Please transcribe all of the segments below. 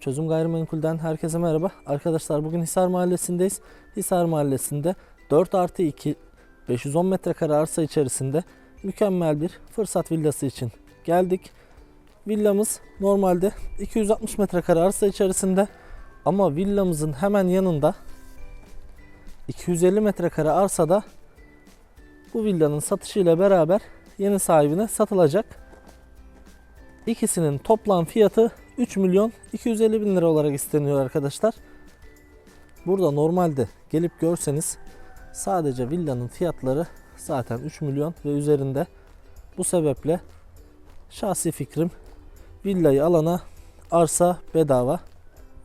Çözüm Gayrimenkul'den herkese merhaba. Arkadaşlar bugün Hisar Mahallesi'ndeyiz. Hisar Mahallesi'nde 4 artı 2 510 metrekare arsa içerisinde mükemmel bir fırsat villası için geldik. Villamız normalde 260 metrekare arsa içerisinde ama villamızın hemen yanında 250 metrekare arsada bu villanın satışıyla beraber yeni sahibine satılacak. İkisinin toplam fiyatı 3 milyon 250 bin lira olarak isteniyor arkadaşlar. Burada normalde gelip görseniz sadece villanın fiyatları zaten 3 milyon ve üzerinde. Bu sebeple şahsi fikrim villayı alana arsa bedava.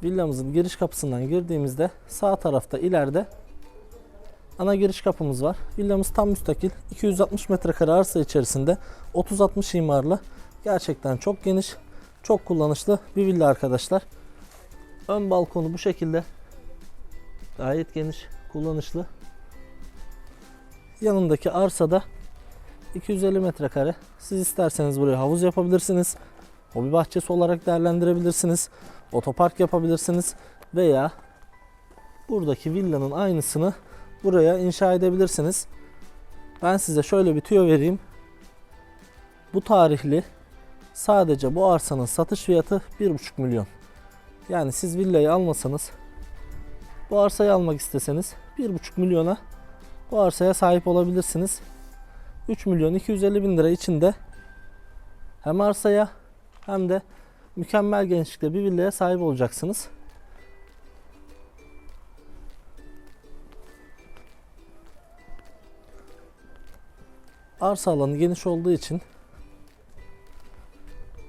Villamızın giriş kapısından girdiğimizde sağ tarafta ileride ana giriş kapımız var. Villamız tam müstakil 260 metrekare arsa içerisinde 30-60 imarlı gerçekten çok geniş çok kullanışlı bir villa arkadaşlar. Ön balkonu bu şekilde. Gayet geniş, kullanışlı. Yanındaki arsada 250 metrekare. Siz isterseniz buraya havuz yapabilirsiniz. Hobi bahçesi olarak değerlendirebilirsiniz. Otopark yapabilirsiniz veya buradaki villanın aynısını buraya inşa edebilirsiniz. Ben size şöyle bir tüyo vereyim. Bu tarihli Sadece bu arsanın satış fiyatı 1,5 milyon. Yani siz villayı almasanız bu arsayı almak isteseniz 1,5 milyona bu arsaya sahip olabilirsiniz. 3 milyon 250 bin lira içinde hem arsaya hem de mükemmel genişlikte bir villaya sahip olacaksınız. Arsa alanı geniş olduğu için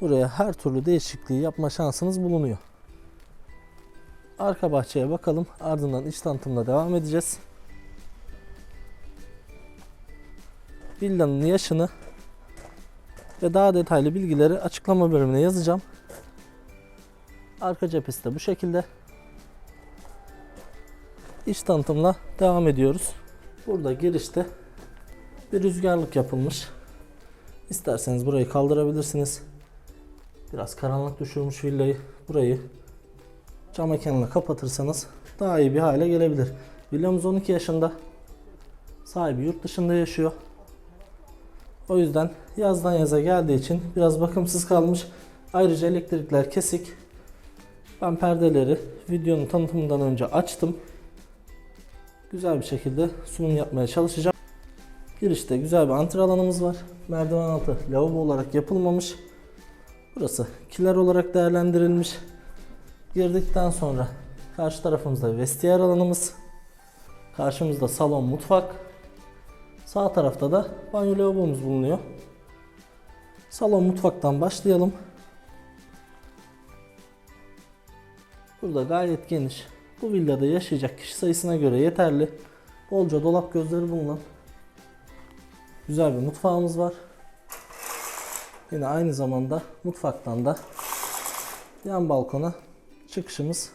buraya her türlü değişikliği yapma şansınız bulunuyor. Arka bahçeye bakalım. Ardından iç tanıtımla devam edeceğiz. Villanın yaşını ve daha detaylı bilgileri açıklama bölümüne yazacağım. Arka cephesi de bu şekilde. İç tanıtımla devam ediyoruz. Burada girişte bir rüzgarlık yapılmış. İsterseniz burayı kaldırabilirsiniz. Biraz karanlık düşürmüş villayı. Burayı cam mekanla kapatırsanız daha iyi bir hale gelebilir. Villamız 12 yaşında. Sahibi yurt dışında yaşıyor. O yüzden yazdan yaza geldiği için biraz bakımsız kalmış. Ayrıca elektrikler kesik. Ben perdeleri videonun tanıtımından önce açtım. Güzel bir şekilde sunum yapmaya çalışacağım. Girişte güzel bir antre alanımız var. Merdiven altı lavabo olarak yapılmamış. Burası kiler olarak değerlendirilmiş. Girdikten sonra karşı tarafımızda vestiyer alanımız. Karşımızda salon, mutfak. Sağ tarafta da banyo lavabomuz bulunuyor. Salon mutfaktan başlayalım. Burada gayet geniş. Bu villada yaşayacak kişi sayısına göre yeterli. Bolca dolap gözleri bulunan güzel bir mutfağımız var. Yine aynı zamanda mutfaktan da yan balkona çıkışımız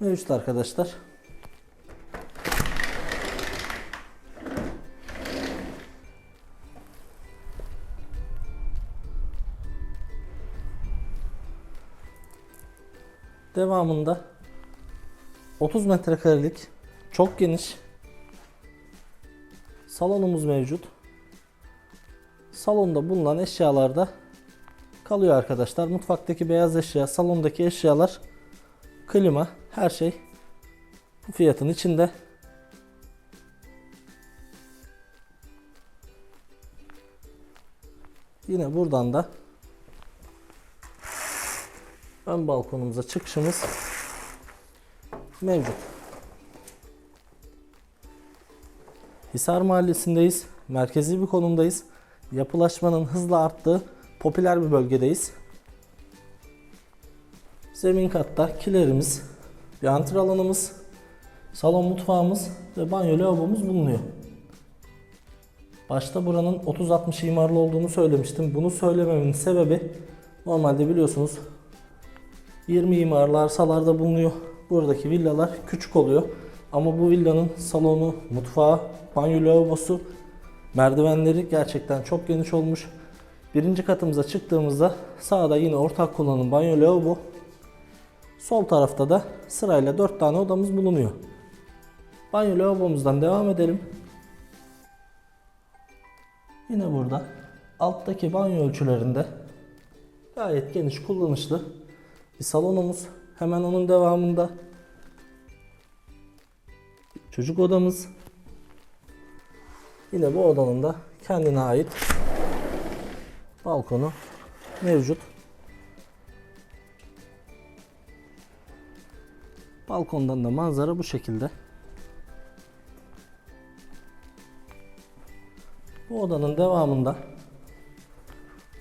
mevcut arkadaşlar. Devamında 30 metrekarelik çok geniş salonumuz mevcut. Salonda bulunan eşyalarda kalıyor arkadaşlar. Mutfaktaki beyaz eşya, salondaki eşyalar, klima, her şey bu fiyatın içinde. Yine buradan da ön balkonumuza çıkışımız mevcut. Hisar Mahallesi'ndeyiz. Merkezi bir konumdayız. Yapılaşmanın hızla arttığı popüler bir bölgedeyiz. Zemin katta kilerimiz, bir antre alanımız, salon mutfağımız ve banyo lavabomuz bulunuyor. Başta buranın 30-60 imarlı olduğunu söylemiştim. Bunu söylememin sebebi normalde biliyorsunuz 20 imarlı arsalarda bulunuyor. Buradaki villalar küçük oluyor. Ama bu villanın salonu, mutfağı, banyo lavabosu, merdivenleri gerçekten çok geniş olmuş. Birinci katımıza çıktığımızda sağda yine ortak kullanım banyo lavabo. Sol tarafta da sırayla 4 tane odamız bulunuyor. Banyo lavabomuzdan devam edelim. Yine burada alttaki banyo ölçülerinde gayet geniş kullanışlı bir salonumuz. Hemen onun devamında çocuk odamız. Yine bu odanın da kendine ait balkonu mevcut. Balkondan da manzara bu şekilde. Bu odanın devamında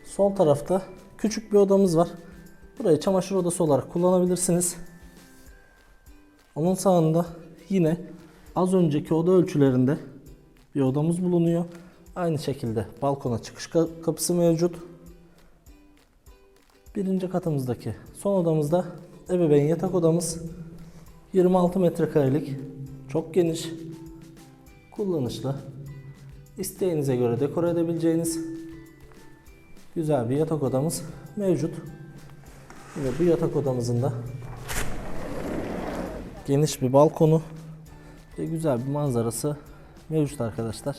sol tarafta küçük bir odamız var. Burayı çamaşır odası olarak kullanabilirsiniz. Onun sağında yine az önceki oda ölçülerinde bir odamız bulunuyor. Aynı şekilde balkona çıkış ka- kapısı mevcut. Birinci katımızdaki son odamızda ebeveyn yatak odamız. 26 metrekarelik, çok geniş, kullanışlı, isteğinize göre dekore edebileceğiniz güzel bir yatak odamız mevcut. Yine bu yatak odamızın da geniş bir balkonu ve güzel bir manzarası mevcut arkadaşlar.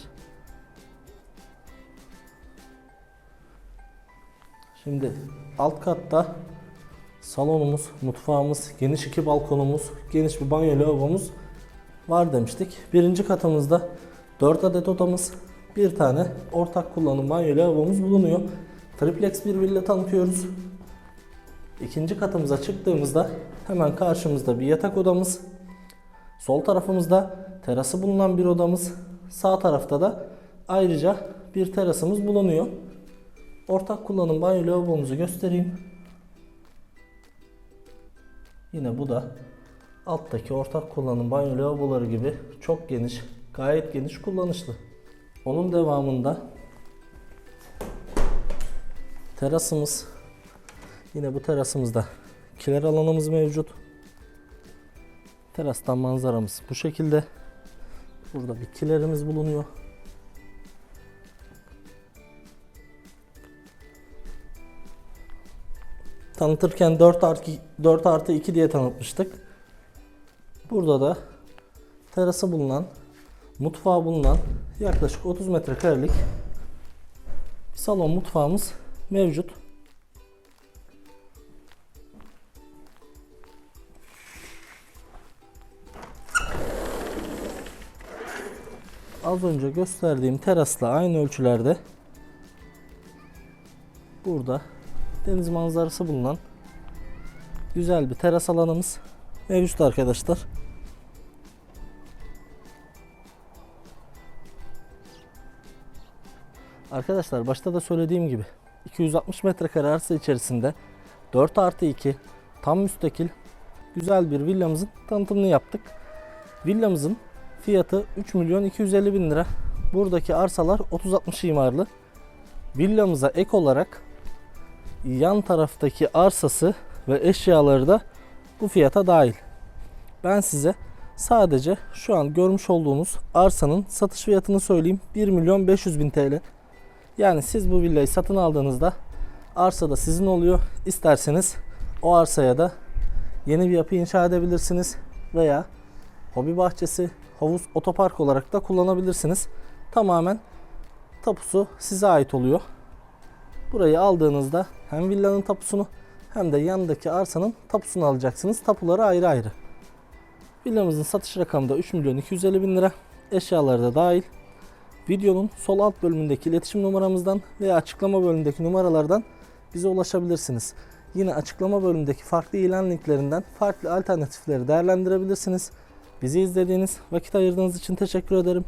Şimdi alt katta salonumuz, mutfağımız, geniş iki balkonumuz, geniş bir banyo lavabomuz var demiştik. Birinci katımızda 4 adet odamız, bir tane ortak kullanım banyo lavabomuz bulunuyor. Triplex bir villa tanıtıyoruz. İkinci katımıza çıktığımızda hemen karşımızda bir yatak odamız, sol tarafımızda terası bulunan bir odamız, sağ tarafta da ayrıca bir terasımız bulunuyor. Ortak kullanım banyo lavabomuzu göstereyim. Yine bu da alttaki ortak kullanım banyo lavaboları gibi çok geniş, gayet geniş kullanışlı. Onun devamında terasımız. Yine bu terasımızda kiler alanımız mevcut. Terastan manzaramız bu şekilde. Burada bir kilerimiz bulunuyor. Tanıtırken 4 artı, 4 artı 2 diye tanıtmıştık. Burada da terası bulunan, mutfağı bulunan yaklaşık 30 metrekarelik salon mutfağımız mevcut. Az önce gösterdiğim terasla aynı ölçülerde burada deniz manzarası bulunan güzel bir teras alanımız mevcut arkadaşlar. Arkadaşlar başta da söylediğim gibi 260 metrekare arsa içerisinde 4 artı 2 tam müstakil güzel bir villamızın tanıtımını yaptık. Villamızın fiyatı 3 milyon 250 bin lira. Buradaki arsalar 30-60 imarlı. Villamıza ek olarak yan taraftaki arsası ve eşyaları da bu fiyata dahil. Ben size sadece şu an görmüş olduğunuz arsanın satış fiyatını söyleyeyim. 1 milyon 500 bin TL. Yani siz bu villayı satın aldığınızda arsa da sizin oluyor. İsterseniz o arsaya da yeni bir yapı inşa edebilirsiniz veya hobi bahçesi, havuz, otopark olarak da kullanabilirsiniz. Tamamen tapusu size ait oluyor. Burayı aldığınızda hem villanın tapusunu hem de yanındaki arsanın tapusunu alacaksınız. Tapuları ayrı ayrı. Villamızın satış rakamı da 3 milyon 250 bin lira. Eşyaları da dahil. Videonun sol alt bölümündeki iletişim numaramızdan veya açıklama bölümündeki numaralardan bize ulaşabilirsiniz. Yine açıklama bölümündeki farklı ilan linklerinden farklı alternatifleri değerlendirebilirsiniz. Bizi izlediğiniz, vakit ayırdığınız için teşekkür ederim.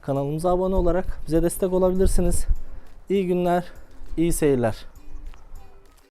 Kanalımıza abone olarak bize destek olabilirsiniz. İyi günler, iyi seyirler.